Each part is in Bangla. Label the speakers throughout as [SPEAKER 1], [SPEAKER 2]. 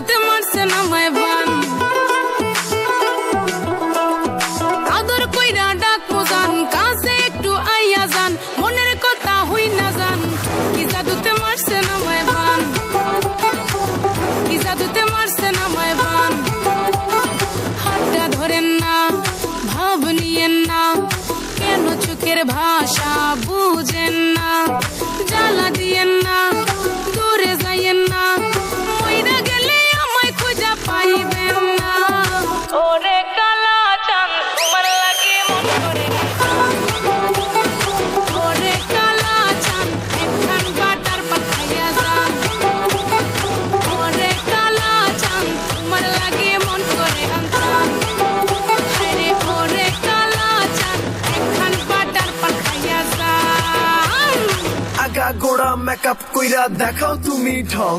[SPEAKER 1] মারছে না মায় বান। আদর কইরা ডাক মোজান কাছে একটু আইয়া যান, মনের কথা হই না যান কি জাদুতে মারছে না মায় বান? কি জাদুতে মারছে না মায় বান? হাতটা ধরেন না, ভাব নিয়েন না, কেন চোখের ভাষা বুঝেন না? জ্বালা দিয়েন না
[SPEAKER 2] আগা গোড়া মেকআপ কইরা দেখাও তুমি ঢং।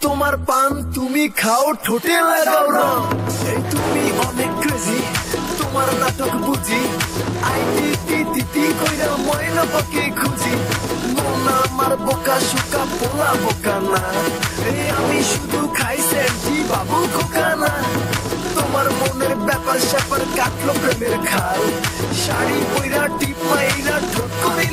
[SPEAKER 2] তোমার পান তুমি খাও, ঠোঁটে লাগাও রং। এই তুমি অনেক ক্রেজি তোমার নাটক বুঝি। টি কইরা ময়না খুঁজি। আমার বোকা, সুকা পোলা বোকা না। এই আমি শুধু খাই সেন্টি বাবু খোকা না। তোমার মনের ব্যাপার স্যাপার কাটলো প্রেমের খাল। শাড়ি পইরা টিপ মাইরা ঠোঁট করিলা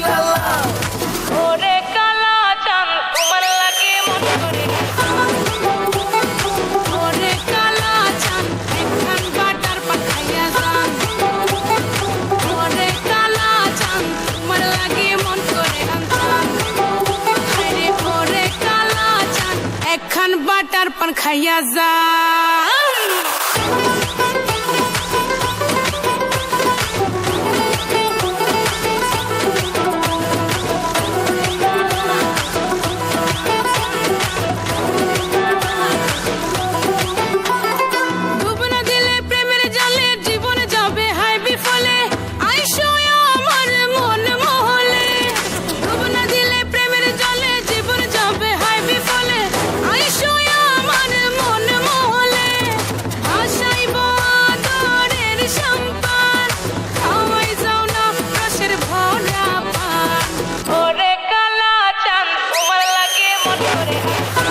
[SPEAKER 1] on Kayaza. Hey, hey.